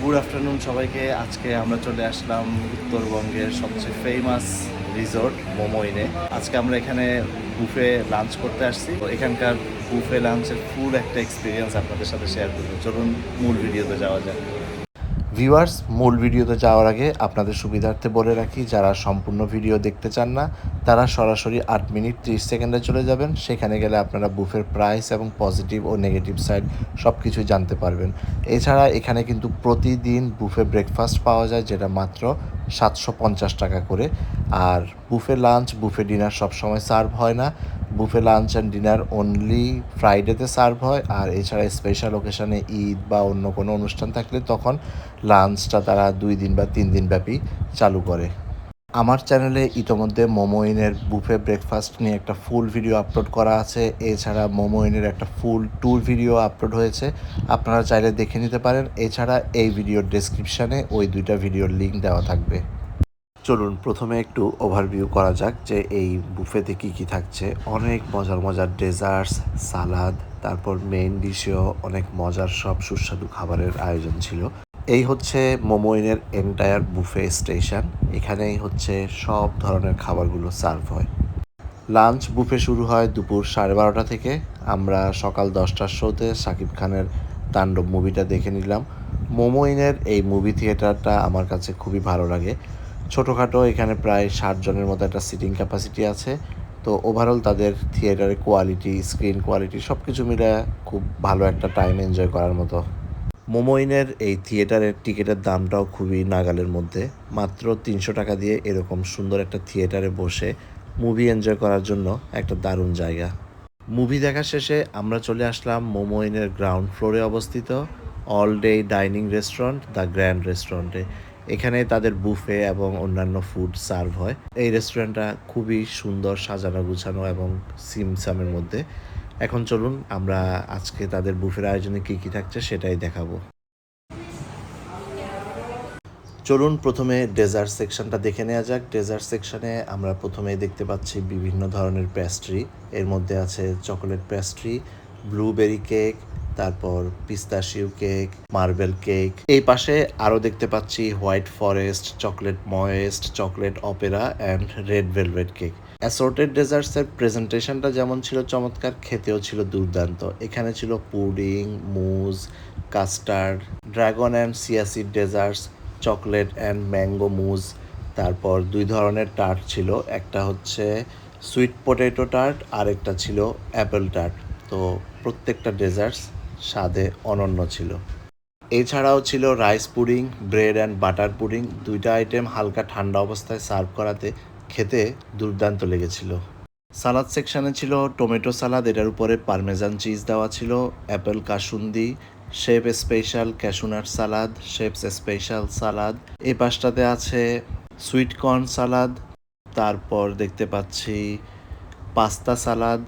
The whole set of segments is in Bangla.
গুড আফটারনুন সবাইকে। আজকে আমরা চলে আসলাম উত্তরবঙ্গের সবচেয়ে ফেমাস রিসোর্ট মোমোইনে। আজকে আমরা এখানে বুফে লাঞ্চ করতে আসছি। এখানকার বুফে লাঞ্চের ফুল একটা এক্সপিরিয়েন্স আপনাদের সাথে শেয়ার করব। চলুন মূল ভিডিওতে যাওয়া যাক। ভিউয়ার্স, মূল ভিডিওতে যাওয়ার আগে আপনাদের সুবিধার্থে বলে রাখি, যারা সম্পূর্ণ ভিডিও দেখতে চান না, তারা সরাসরি আট মিনিট ত্রিশ সেকেন্ডে চলে যাবেন। সেখানে গেলে আপনারা বুফের প্রাইস এবং পজিটিভ ও নেগেটিভ সাইড সব কিছুই জানতে পারবেন। এছাড়া এখানে কিন্তু প্রতিদিন বুফে ব্রেকফাস্ট পাওয়া যায়, যেটা মাত্র সাতশো পঞ্চাশ টাকা করে। আর বুফে লাঞ্চ, বুফে ডিনার সবসময় সার্ভ হয় না। Buffet lunch and dinner only ফ্রাইডেতে serve হয়। আর এছাড়া স্পেশাল ওকেশানে ঈদ বা অন্য কোনো অনুষ্ঠান থাকলে তখন লাঞ্চটা তারা দুই দিন বা তিন দিন ব্যাপী চালু করে। আমার চ্যানেলে ইতোমধ্যে মোমোইনের বুফে ব্রেকফাস্ট নিয়ে একটা ফুল ভিডিও আপলোড করা আছে। এছাড়া মোমোইনের একটা ফুল ট্যুর ভিডিও আপলোড হয়েছে। আপনারা চাইলে দেখে নিতে পারেন। এছাড়া এই ভিডিওর ডেসক্রিপশানে ওই দুইটা ভিডিওর লিঙ্ক দেওয়া থাকবে। চলুন, প্রথমে একটু ওভারভিউ করা যাক যে এই বুফেতে কি কি থাকছে। অনেক মজার মজার ডেজার্টস সালাদ তারপর মেইন ডিশেও অনেক মজার সব সুস্বাদু খাবারের আয়োজন ছিল। এই হচ্ছে মোমোইনের এন্টায়ার বুফে স্টেশন এখানেই হচ্ছে সব ধরনের খাবারগুলো সার্ভ হয়। লাঞ্চ বুফে শুরু হয় দুপুর সাড়ে বারোটা থেকে। আমরা সকাল দশটার শোতে শাকিব খানের তাণ্ডব মুভিটা দেখে নিলাম। মোমোইনের এই মুভি থিয়েটারটা আমার কাছে খুবই ভালো লাগে। ছোটোখাটো এখানে প্রায় ষাট জনের মতো একটা সিটিং ক্যাপাসিটি আছে। তো ওভারঅল তাদের থিয়েটারের কোয়ালিটি স্ক্রিন কোয়ালিটি সব কিছু মিলে খুব ভালো একটা টাইম এনজয় করার মতো মোমোইনের এই থিয়েটারের টিকিটের দামটাও খুবই নাগালের মধ্যে। মাত্র তিনশো টাকা দিয়ে এরকম সুন্দর একটা থিয়েটারে বসে মুভি এনজয় করার জন্য একটা দারুণ জায়গা। মুভি দেখা শেষে আমরা চলে আসলাম মোমোইনের গ্রাউন্ড ফ্লোরে অবস্থিত all day dining restaurant, the grand রেস্টুরেন্টে। এখানে তাদের বুফে এবং অন্যান্য ফুড সার্ভ হয়। এই রেস্টুরেন্টটা খুবই সুন্দর সাজানো গুছানো এবং সিমসামের মধ্যে। এখন চলুন আমরা আজকে তাদের বুফের আয়োজনে কী কী থাকছে সেটাই দেখাবো। চলুন প্রথমে ডেজার্ট সেকশনটা দেখে নেওয়া যাক। ডেজার্ট সেকশনে আমরা প্রথমেই দেখতে পাচ্ছি বিভিন্ন ধরনের প্যাস্ট্রি এর মধ্যে আছে চকোলেট প্যাস্ট্রি ব্লুবেরি কেক, তারপর পিস্তাশিউ কেক, মার্বেল কেক। এই পাশে আরও দেখতে পাচ্ছি white forest, chocolate moist, chocolate opera, and red velvet cake. Assorted ডেজার্টসের প্রেজেন্টেশনটা যেমন ছিল চমৎকার, খেতেও ছিল দুর্দান্ত। এখানে ছিল pudding mousse custard dragon and chia seed desserts chocolate and mango mousse তারপর দুই ধরনের টার্ট ছিল, একটা হচ্ছে সুইট পটেটো টার্ট আর একটা ছিল অ্যাপেল টার্ট তো প্রত্যেকটা ডেজার্টস স্বাদে অনন্য ছিল। এছাড়াও ছিল rice pudding bread and butter pudding দুইটা আইটেম হালকা ঠান্ডা অবস্থায় সার্ভ করাতে খেতে দুর্দান্ত লেগেছিল। সালাদ সেকশানে ছিল টমেটো সালাদ, এটার উপরে পারমেজান চিজ দেওয়া ছিল, apple kasundi chef's special cashew nut salad chef's special salad. এ পাশটাতে আছে সুইট কর্ন সালাদ, তারপর দেখতে পাচ্ছি পাস্তা সালাদ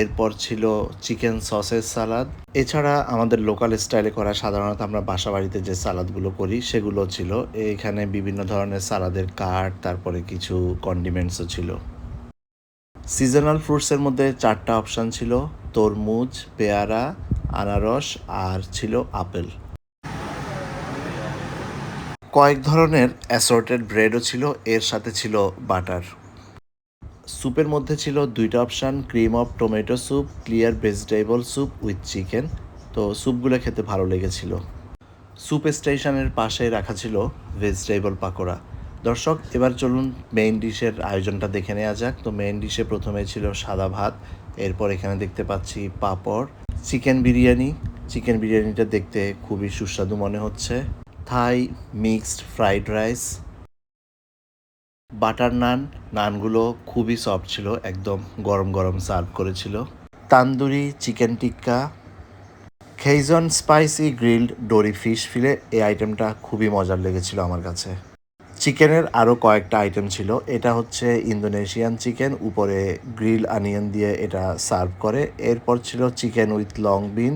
এরপর ছিল চিকেন সসের সালাদ। এছাড়া আমাদের লোকাল স্টাইলে করা সাধারণত আমরা বাসা বাড়িতে যে সালাদগুলো করি, সেগুলো ছিল। এখানে বিভিন্ন ধরনের সালাদের কার্ড, তারপরে কিছু কন্ডিমেন্টসও ছিল। সিজনাল ফ্রুটসের মধ্যে চারটা অপশান ছিল, তরমুজ, পেয়ারা, আনারস আর ছিল আপেল। কয়েক ধরনের অ্যাসর্টেড ব্রেডও ছিল, এর সাথে ছিল বাটার স্যুপের মধ্যে ছিল দুইটা option, cream of tomato soup clear vegetable soup with chicken. তো স্যুপগুলো খেতে ভালো লেগেছিল। স্যুপ স্টেশনের পাশে রাখা ছিল ভেজিটেবল পাকোড়া। দর্শক, এবার চলুন মেইন ডিশের আয়োজনটা দেখে নেওয়া যাক। তো মেইন ডিশে প্রথমে ছিল সাদা ভাত, এরপর এখানে দেখতে পাচ্ছি পাঁপড়, চিকেন বিরিয়ানি। চিকেন বিরিয়ানিটা দেখতে খুবই সুস্বাদু মনে হচ্ছে। Thai mixed fried rice butter naan, নানগুলো খুবই সফট ছিল, একদম গরম গরম সার্ভ করেছিল। Tandoori chicken tikka খেইজন spicy grilled dory fish fillet এই আইটেমটা খুবই মজার লেগেছিল আমার কাছে। চিকেনের আরও কয়েকটা আইটেম ছিল, এটা হচ্ছে ইন্দোনেশিয়ান চিকেন উপরে গ্রিল আনিয়ন দিয়ে এটা সার্ভ করে। এরপর ছিল চিকেন উইথ লং বিন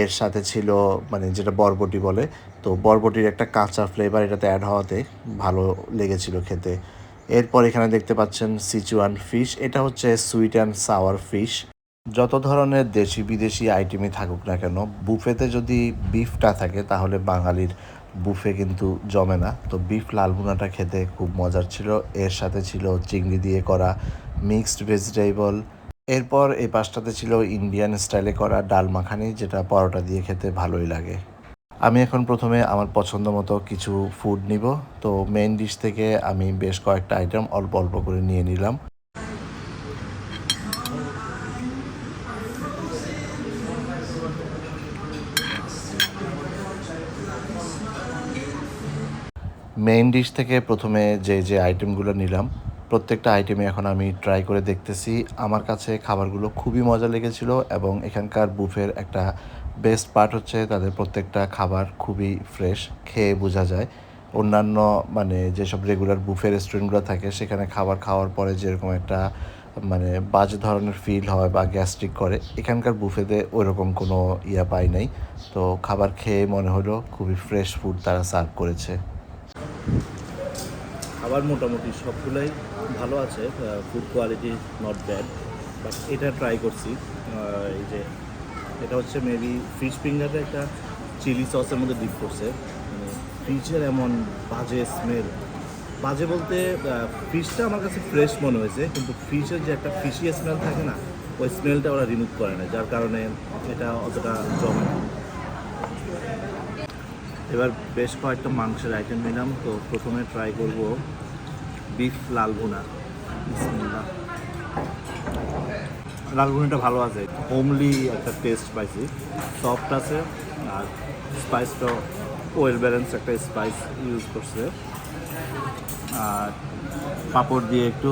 এর সাথে ছিল মানে যেটা বরবটি বলে, তো বরবটির একটা কাঁচা ফ্লেভার এটাতে অ্যাড হওয়াতে ভালো লেগেছিল খেতে। এরপর এখানে দেখতে পাচ্ছেন সিচুয়ান ফিশ এটা হচ্ছে সুইট অ্যান্ড সাওয়ার ফিশ যত ধরনের দেশি বিদেশি আইটেমই থাকুক না কেন বুফেতে যদি বিফটা থাকে, তাহলে বাঙালির বুফে কিন্তু জমে না। তো বিফ লালবুনাটা খেতে খুব মজার ছিল। এর সাথে ছিল চিংড়ি দিয়ে করা মিক্সড ভেজিটেবল এরপর এই পাশটাতে ছিল ইন্ডিয়ান স্টাইলে করা ডাল মাখানি, যেটা পরোটা দিয়ে খেতে ভালোই লাগে। আমি এখন প্রথমে আমার পছন্দ মতো কিছু ফুড নিব। তো মেইন ডিশ থেকে আমি বেশ কয়েকটা আইটেম অল্প অল্প করে নিয়ে নিলাম। মেইন ডিশ থেকে প্রথমে যে যে আইটেমগুলো নিলাম, প্রত্যেকটা আইটেমে এখন আমি ট্রাই করে দেখতেছি। আমার কাছে খাবারগুলো খুবই মজা লেগেছিল এবং এখানকার বুফের একটা বেস্ট পার্ট হচ্ছে তাদের প্রত্যেকটা খাবার খুবই ফ্রেশ খেয়ে বোঝা যায়। অন্যান্য মানে যেসব রেগুলার বুফে রেস্টুরেন্টগুলো থাকে, সেখানে খাবার খাওয়ার পরে যেরকম একটা মানে বাজে ধরনের ফিল হয় বা গ্যাস্ট্রিক করে, এখানকার বুফেতে ওইরকম কোনো ইয়া পাই নাই। তো খাবার খেয়ে মনে হলো খুবই ফ্রেশ ফুড তারা সার্ভ করেছে। খাবার মোটামুটি সবগুলোই ভালো আছে food quality not bad but এটা ট্রাই করছি এই যে এটা হচ্ছে মেবি ফিশ ফিঙ্গারে একটা চিলি সসের মধ্যে ডিপ করছে। মানে ফিশের এমন বাজে স্মেল বাজে বলতে ফিশটা আমার কাছে ফ্রেশ মনে হয়েছে, কিন্তু ফিশের যে একটা ফিশি স্মেল থাকে না, ওই স্মেলটা ওরা রিমুভ করে না, যার কারণে এটা অতটা জমে না। এবার বেশ কয়েকটা মাংসের আইটেম নিলাম, তো প্রথমে ট্রাই করব বিফ লাল ভুনা। বিসমিল্লাহ। লাল ভুনাটা ভালো আছে। হোমলি একটা টেস্ট পাইছি। সফট আছে আর স্পাইসটা ওয়েল ব্যালেন্স একটা স্পাইস ইউজ করছে। আর পাঁপড় দিয়ে একটু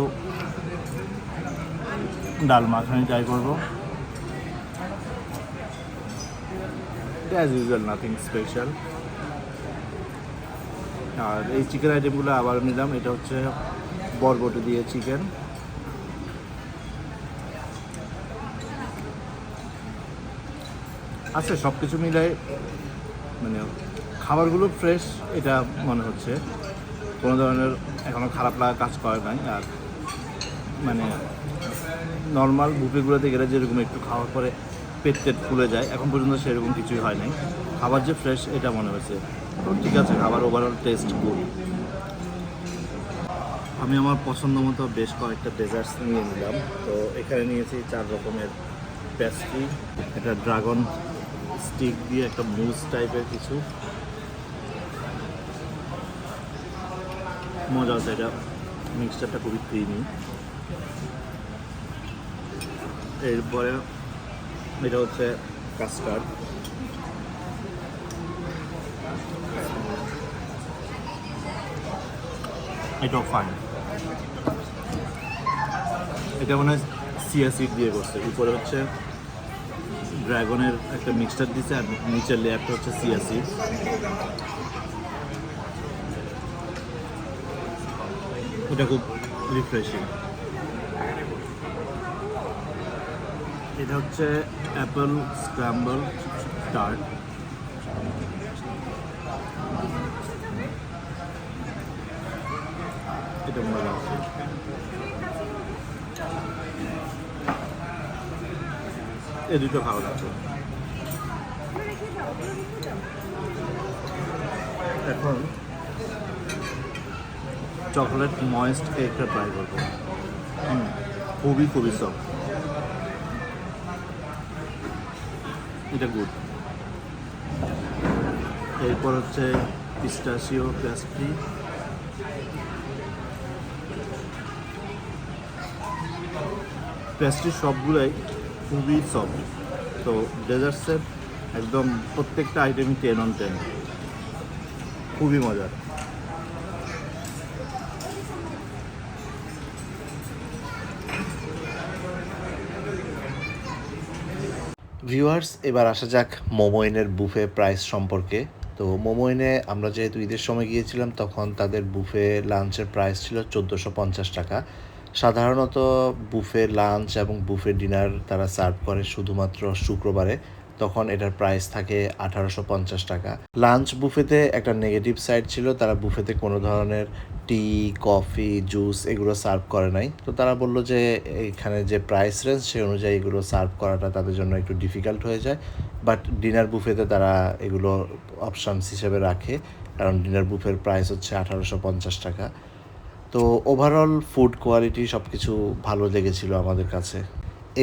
ডাল মাখানি ট্রাই করব। অ্যাজ ইউজুয়াল নাথিং স্পেশাল আর এই চিকেন আইটেমগুলো আবার নিলাম। এটা হচ্ছে বরবটি দিয়ে চিকেন আছে সব কিছু মিলাই মানে খাবারগুলো ফ্রেশ এটা মনে হচ্ছে। কোনো ধরনের এখনও খারাপ লাগা কাজ করে নাই, আর মানে নর্মাল বুফেগুলোতে গেলে যেরকম একটু খাওয়ার পরে পেট টেট ফুলে যায়, এখন পর্যন্ত সেরকম কিছুই হয় নাই। খাবার যে ফ্রেশ এটা মনে হয়েছে। ঠিক আছে, খাবার ওভারঅল টেস্ট গুড আমি আমার পছন্দ মতো বেশ কয়েকটা ডেজার্টস নিয়ে নিলাম। তো এখানে নিয়েছি চার রকমের প্যাস্ট্রি এটা ড্রাগন স্টিক দিয়ে একটা মুজ টাইপের কিছু। মজা আছে এটা। মিক্সচারটা খুবই ক্রিমি এরপরে এটা হচ্ছে কাস্টার্ড এটাও ফাইন এটা মনে হয় সিয়া সিড দিয়ে করছে। উপরে হচ্ছে ড্রাগনের একটা মিক্সচার দিছে আর নিচের লেয়ারটা হচ্ছে সিয়া সিড এটা খুব রিফ্রেশিং এটা হচ্ছে অ্যাপেল স্ক্র্যাম্বল টার্ট এটা মজা আছে। এই দুটো ভালো লাগছে। এখন চকলেট ময়েস্ট কেকটা ট্রাই করব। খুবই খুবই সফট এটা গুড এরপর হচ্ছে পিস্টাশিও পেস্ট্রি পেস্ট্রি সবগুলাই খুবই সফট তো ডেজার্টসের একদম প্রত্যেকটা আইটেমই টেন অন টেন খুবই মজার। ভিউয়ার্স এবার আসা যাক মোমোইনের বুফে প্রাইস সম্পর্কে। তো মোমোইনে আমরা যেহেতু ঈদের সময় গিয়েছিলাম, তখন তাদের বুফে লাঞ্চের প্রাইস ছিল চোদ্দোশো পঞ্চাশ টাকা। সাধারণত বুফে লাঞ্চ এবং বুফে ডিনার তারা সার্ভ করে শুধুমাত্র শুক্রবারে। তখন এটার প্রাইস থাকে আঠারোশো পঞ্চাশ টাকা। লাঞ্চ বুফেতে একটা নেগেটিভ সাইড ছিল, তারা বুফেতে কোনো ধরনের টি, কফি, জুস এগুলো সার্ভ করে নাই। তো তারা বলল যে এখানে যে প্রাইস রেঞ্জ সেই অনুযায়ী এগুলো সার্ভ করাটা তাদের জন্য একটু ডিফিকাল্ট হয়ে যায়। বাট ডিনার বুফেতে তারা এগুলো অপশানস হিসেবে রাখে। কারণ ডিনার বুফের প্রাইস হচ্ছে আঠারোশো পঞ্চাশ টাকা। তো ওভারঅল ফুড কোয়ালিটি সব কিছু ভালো লেগেছিলো আমাদের কাছে।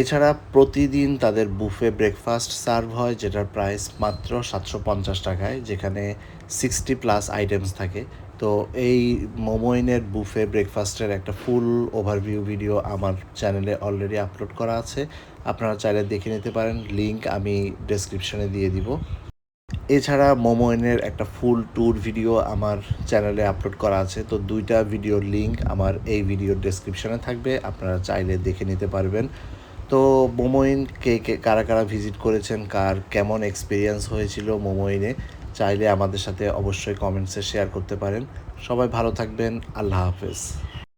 এছাড়া প্রতিদিন তাদের বুফে ব্রেকফাস্ট সার্ভ হয়, যেটার প্রাইস মাত্র সাতশো পঞ্চাশ টাকায়, যেখানে সিক্সটি প্লাস আইটেমস থাকে। তো এই মোমোইনের বুফে ব্রেকফাস্টের একটা ফুল ওভারভিউ ভিডিও আমার চ্যানেলে অলরেডি আপলোড করা আছে। আপনারা চাইলে দেখে নিতে পারেন লিংক আমি ডেসক্রিপশনে দিয়ে দিব। এছাড়া মোমোইনের একটা ফুল ট্যুর ভিডিও আমার চ্যানেলে আপলোড করা আছে, তো দুইটা ভিডিওর লিংক আমার এই ভিডিওর ডেসক্রিপশনে থাকবে, আপনারা চাইলে দেখে নিতে পারবেন। তো মোমোইন কে কে, কারা কারা ভিজিট করেছেন, কার কেমন এক্সপিরিয়েন্স হয়েছিল মোমোইনে চাইলে আমাদের সাথে অবশ্যই কমেন্টসে শেয়ার করতে পারেন। সবাই ভালো থাকবেন, আল্লাহ হাফেজ।